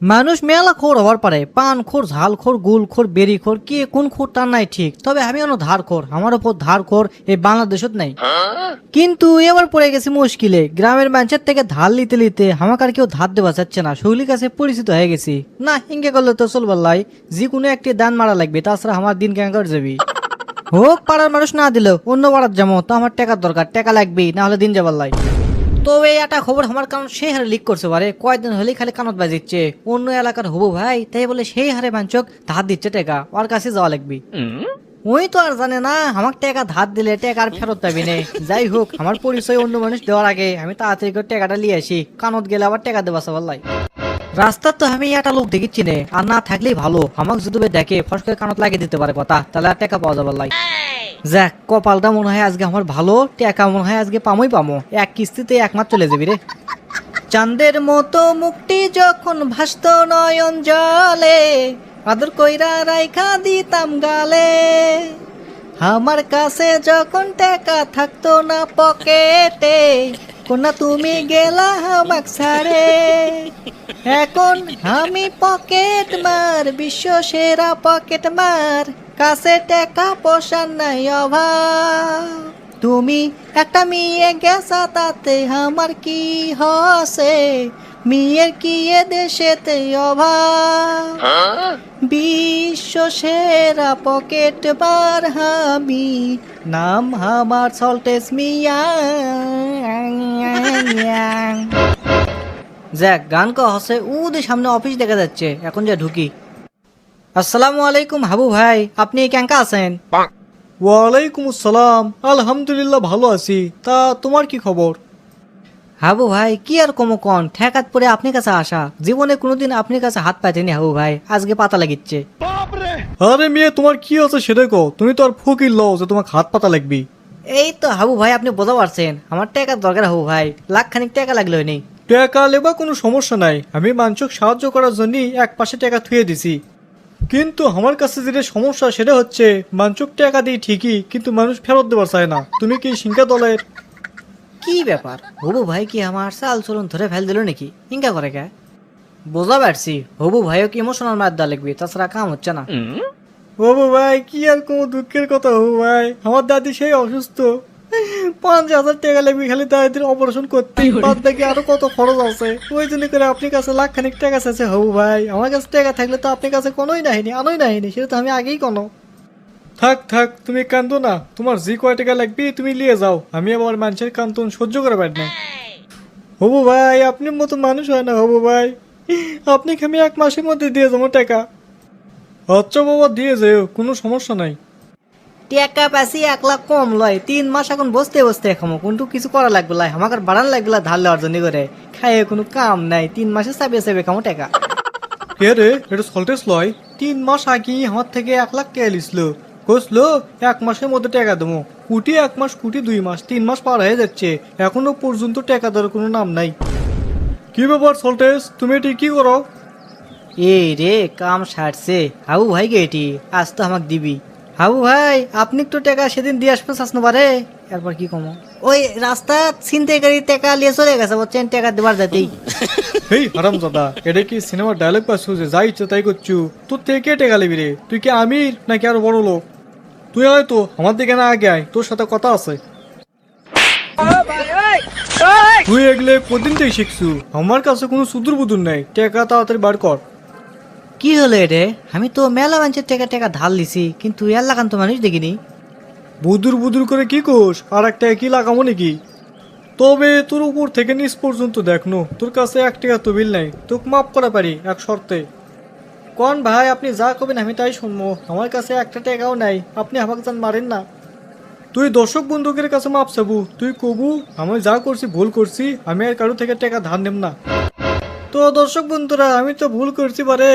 মানুষ মেলা খোর হওয়ার পারে, পান খোর, ঝাল খোর, গুল খোর, বেরি খোর, কে কোন খোর তার নাই ঠিক। তবে আমি অন্য ধার খোর, আমার উপর ধার খোর এই বাংলাদেশত নাই। কিন্তু এবার পড়ে গেছি মুশকিলে, গ্রামের মানুষের থেকে ধার লিতে লিতে আমাকে আর কেউ ধার দেওয়া যাচ্ছে না, শৈলীর কাছে পরিচিত হয়ে গেছি। না হিঙ্গে করলে তো চলবার যে কোনো একটি দান মারা লাগবে, তাছাড়া আমার দিন কেন করে যাবি? হোক, পাড়ার মানুষ না দিলেও অন্য পাড়ার যেমন তো আমার টাকার দরকার, টাকা লাগবেই না হলে দিন যাবার তবে একটা খবর আমার কারণ সেই হারে লিক করছে পারে কয়েকদিন হলেই খালি কানত বাজিচ্ছে। অন্য এলাকার হব ভাই তাই বলে সেই হারে বাঞ্চক ধার দিচ্ছে টাকা। ওর কাছে যাওয়া লাগবে। ওই তো আর জানে না আমার টাকা ধার দিলে টাকা আর ফেরত পাবি নে। যাই হোক আমার পরিচয় অন্য মানুষ দেওয়ার আগে আমি তাড়াতাড়ি করে টাকাটা নিয়ে আসি। কানত গেলে আবার টাকা দেবা সবার লাই। রাস্তার তো আমি একটা লোক দেখিচ্ছি নে। আর না থাকলেই ভালো। আমাকে যদি দেখে ফস করে কানত লাগিয়ে দিতে পারে কথা তাহলে আর টাকা পাওয়া যাবার লাই। যাক, কপালটা মনে হয় আজকে আমার ভালো, টাকা মনে হয় আজকে পামই পামো। এক কিস্তিতে একমাত্র চলে যাবি রে। চাঁদের মতো মুক্তি যখন ভাসত নয়ন জলে, আদর কইরা রাইখা দিতাম গালে। আমার কাছে যখন টাকা থাকতো না পকেটে কোনা তুমি গেলা আমাক ছাড়ে। এখন আমি পকেট মার, বিশ্ব সেরা পকেট মার। টাকা পয়সার নাই অভাব। তুমি একটা মেয়ে গেছা, তাতে আমার কি হসে? মেয়ের কি এ দেশেতে অভাব? বিশ্ব সেরা পকেট বার হামি, নাম আমার সল্টেস মিয়া। যাক, গান ক হসে উদের সামনে অফিস দেখা যাচ্ছে, এখন যা ঢুকি। আসসালামু আলাইকুম হাবু ভাই আপনি কেঙ্কা আছেন? ওয়ালাইকুম আসসালাম। আলহামদুলিল্লাহ ভালো আছি। তা তোমার কি খবর? হাবু ভাই কি আর কমো কন? ঠেকাত পরে আপনি কাছে আসা। জীবনে কোনোদিন আপনার কাছে হাত পাইতেনি হাবু ভাই আজকে পাতা লাগিচ্ছে। আরে মেয়ে তোমার কি আছে সেটা কো তুমি তো আর ফকির লও যে তোমার হাত পাতা লাগবি। এই তো হাবু ভাই আপনি বোঝা পারছেন। আমার টাকার দরকার হাবু ভাই লাখ খানিক টাকা লাগল নেই টাকা লেবা কোনো সমস্যা নাই। আমি মানুষক সাহায্য করার জন্যই এক পাশে টাকা থুয়ে দিছি। কিন্তু আমার কাছে যেটা সমস্যা সেটা হচ্ছে মানুষক টাকা দিই ঠিকই কিন্তু মানুষ ফেরত দেবার চায় না। তুমি কি সিংকা দলের? কি ব্যাপার? হবু ভাই কি আমার চাল চলন ধরে ফেল দিল নাকি? ইনকা করে কে? বোঝা পারছি হবু ভাইও কি ইমোশনাল মার দেওয়া লাগবে তাছাড়া কাম হচ্ছে না। বাবু ভাই কি আর কোনো দুঃখের কথা হবু ভাই? আমার দাদি সেই অসুস্থ। পাঁচ হাজার টাকা লাগবে খালি দাদির অপারেশন করতে। বাদ বাকি আরও কত খরচ আছে? ওই জন্য করে আপনার কাছে লাখ খানিক টাকা আছে হবু ভাই আমার কাছে টাকা থাকলে তো আপনার কাছে কোনোই নাহিনি আনোই নাহিনি সেটা তো আমি আগেই কোনো। থাক থাক তুমি কান্দো না। তোমার যে কয় টাকা লাগবে তুমি নিয়ে যাও। আমি আবার মানুষের কান্তন সহ্য করে পারি না। হবু ভাই আপনার মতো মানুষ হয় না হবু ভাই। আপনাকে আমি এক মাসের মধ্যে দিয়ে যাব টাকা। আচ্ছা বাবা দিয়ে যেও কোনো সমস্যা নাই। টাকা পাশি এক লাখ কম লয়। তিন মাস এখন বসতে বসতে খামো। কিন্তু কিছু করা লাগবে লাই। আমাকে বাড়ান লাগবে লা ধার লেওয়ার জন্য করে। খাইয়ে কোনো কাম নাই। তিন মাসে চাপিয়ে চাপিয়ে খামো টাকা। কে রে? এটা সল্টেস লয়। তিন মাস আগে আমার থেকে এক লাখ টাকা লিসলো। কইসলো এক মাসের মধ্যে টাকা দেবো। কুটি এক মাস কুটি দুই মাস। তিন মাস পার হয়ে যাচ্ছে। এখনও পর্যন্ত টাকা দেওয়ার কোনো নাম নাই। কি ব্যাপার সল্টেস তুমি এটি কি করো? এই রে কাম সারছে। হাবু ভাই গে এটি। আজ তো আমাকে দিবি। হাবু ভাই আপনি একটু টাকা সেদিন দিয়ে আসবে আসনো পারে এরপর কি কমো? ওই রাস্তা ছিনতাইকারী টাকা নিয়ে চলে গেছে বলছেন টাকা দেবার যাতেই হেই হারাম দাদা এটা কি সিনেমার ডায়লগ পাচ্ছ যে যাই ইচ্ছে তাই করছু? তোর থেকে কে টেকা লিবি রে? তুই কি আমির নাকি আরও বড় লোক? তুই হয়তো আমার দিকে না আগে আয় তোর সাথে কথা আছে। তুই এগুলো কদিন থেকে শিখছু? আমার কাছে কোনো সুদূর বুদুর নাই। টেকা তাড়াতাড়ি বার কর। কি হলো রে? আমি তো মেলা মানুষের টাকা টাকা ধার লিছি, কিন্তু এলাকান তো মানুষ দেখিনি। বুদুর বুদুর করে কি কোষ আর একটা কি লাগামো নাকি? তবে তোর উপর থেকে নিচ পর্যন্ত দেখনো, তোর কাছে এক টাকা তবিল নাই, তোকে মাফ করা পারি, এক শর্তে। কন ভাই, আপনি যা করবেন আমি তাই শুনব, আমার কাছে একটা টাকাও নাই, আপনি আমাকে যান মারেন না। তুই দর্শক বন্ধুকের কাছে মাপ চাবু, তুই কবু, আমি যা করছি ভুল করছি, আমি আর কারও থেকে টাকা ধার নেব না। তো দর্শক বন্ধুরা, আমি তো ভুল করছি পারে।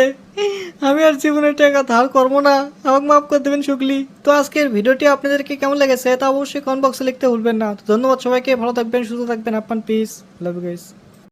আমি আর জীবনে টাকা ধার করব না। আমাকে মাফ করে দেবেন, শুকলি। তো আজকের ভিডিওটি আপনাদেরকে কেমন লেগেছে তা অবশ্যই কমেন্ট বক্সে লিখতে ভুলবেন না। তো ধন্যবাদ সবাইকে, ভালো থাকবেন, সুস্থ থাকবেন আপনার পিস লাভ গাইস